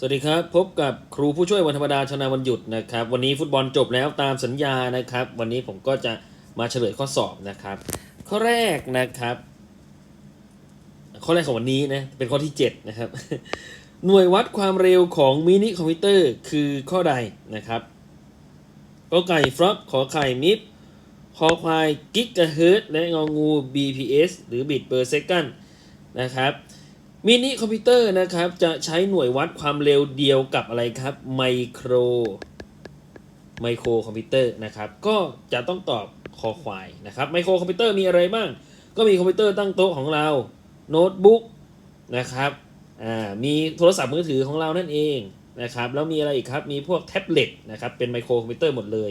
สวัสดีครับ พบกับครูผู้ช่วยวันธรรมดาชนาวันหยุดนะครับ วันนี้ฟุตบอลจบแล้วตามสัญญานะครับ วันนี้ผมก็จะมาเฉลยข้อสอบนะครับ ข้อแรกนะครับ ข้อแรกของวันนี้นะเป็นข้อที่ 7 นะครับ หน่วยวัดความเร็วของมินิคอมพิวเตอร์คือข้อใดนะครับก็ไก่ฟลอปขอไข่มิฟคอควายกิกะเฮิร์ตและงองู BPS หรือ bit per second นะครับ มินิคอมพิวเตอร์นะครับ จะใช้หน่วยวัดความเร็วเดียวกับอะไรครับไมโครไมโครคอมพิวเตอร์นะครับ ก็จะต้องตอบคอควายนะครับไมโครคอมพิวเตอร์มีอะไรบ้าง ก็มีคอมพิวเตอร์ตั้งโต๊ะของเรา โน้ตบุ๊กนะครับอ่ามีโทรศัพท์มือถือของเรานั่นเองนะครับแล้วมีอะไรอีกครับ มีพวกแท็บเล็ตนะครับเป็นไมโครคอมพิวเตอร์หมดเลย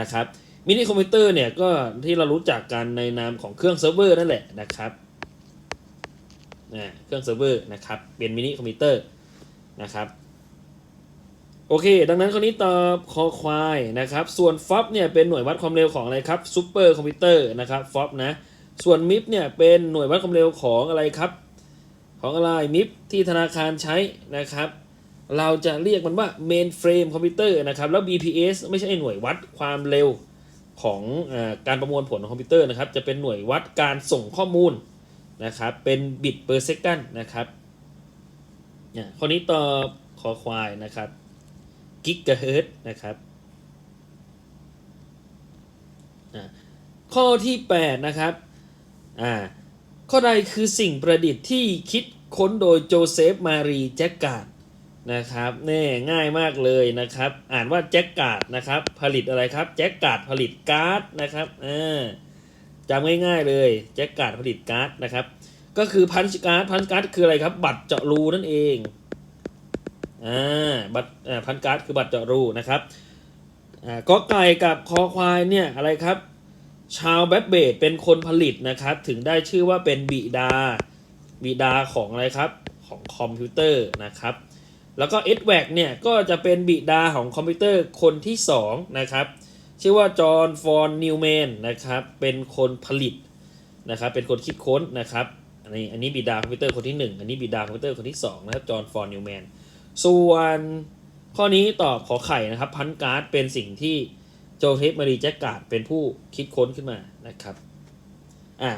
นะครับมินิคอมพิวเตอร์เนี่ยก็ที่เรารู้จักกันในนามของเครื่องเซิร์ฟเวอร์นั่นแหละนะครับ อ่าเครื่องเซิร์ฟเวอร์นะครับ เป็นมินิคอมพิวเตอร์นะครับ โอเค ดังนั้นคนนี้ตอบคอควายนะครับ ส่วนฟอปเนี่ยเป็นหน่วยวัดความเร็วของอะไรครับซูเปอร์คอมพิวเตอร์นะครับฟอปนะ ส่วนมิฟเนี่ยเป็นหน่วยวัดความเร็วของอะไรครับ ของอะไรมิฟที่ธนาคารใช้นะครับ เราจะเรียกมันว่าเมนเฟรมคอมพิวเตอร์นะครับ แล้ว BPS ไม่ใช่หน่วยวัดความเร็วของอการประมวลผลของคอมพิวเตอร์นะครับ จะเป็นหน่วยวัดการส่งข้อมูล นะครับเป็นบิตเปอร์เซกันนะครับเนี่ยข้อนี้ตอบคอควายนะครับกิกะเฮิร์ตนะครับข้อที่ 8 นะครับอ่าข้อใดคือสิ่งประดิษฐ์ที่คิดค้นโดยโจเซฟมารีแจ็กการ์ดนะครับแน่ง่ายมากเลยนะครับ อ่านว่าแจ็กการ์ดนะครับ ผลิตอะไรครับ แจ็กการ์ดผลิตการ์ดนะครับอ่า จำง่ายๆเลยแจ็คการ์ดผลิตการ์ดนะครับ ก็คือพันช์การ์ดพันช์การ์ดคืออะไรครับ บัตรเจาะรูนั่นเองอ่าบัตรอ่าพันช์การ์ดคือบัตรเจาะรูนะครับอ่าก็ไก่กับคอควายเนี่ยอะไรครับ ชาวแบทเบดเป็นคนผลิตนะครับ ถึงได้ชื่อว่าเป็นบิดาบิดาของอะไรครับของคอมพิวเตอร์นะครับแล้วก็ e d w a c เนี่ยก็จะเป็นบิดาของคอมพิวเตอร์คนที่สองนะครับ ชื่อว่าจอห์นฟอนนิวแมนนะครับเป็นคนผลิตนะครับเป็นคนคิดค้นนะครับอันนี้อันนี้บิดาคอมพิวเตอร์คนที่ 1 อันนี้บิดาคอมพิวเตอร์คนที่2นะครับจอห์นฟอนนิวแมนส่วนข้อนี้ตอบขอไข่นะครับพันการ์ดเป็นสิ่งที่โจเทปมารีแจ็คการ์ดเป็นผู้คิดค้นขึ้นมานะครับอ่า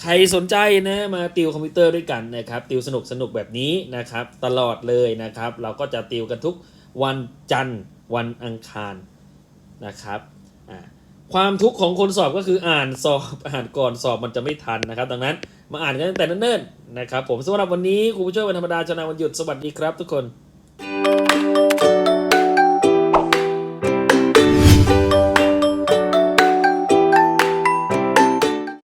ใครสนใจนะมาติวคอมพิวเตอร์ด้วยกันนะครับ ติวสนุกสนุกแบบนี้นะครับ ตลอดเลยนะครับ เราก็จะติวกันทุกวันจันทร์วันอังคาร นะครับความทุกข์ของคนสอบก็คืออ่านสอบอ่านก่อนสอบมันจะไม่ทันนะครับ ดังนั้นมาอ่านกันตั้งแต่เนิ่นๆนะครับผมสำหรับวันนี้ครูผู้ช่วยวันธรรมดาชนาวันหยุดสวัสดีครับทุกคน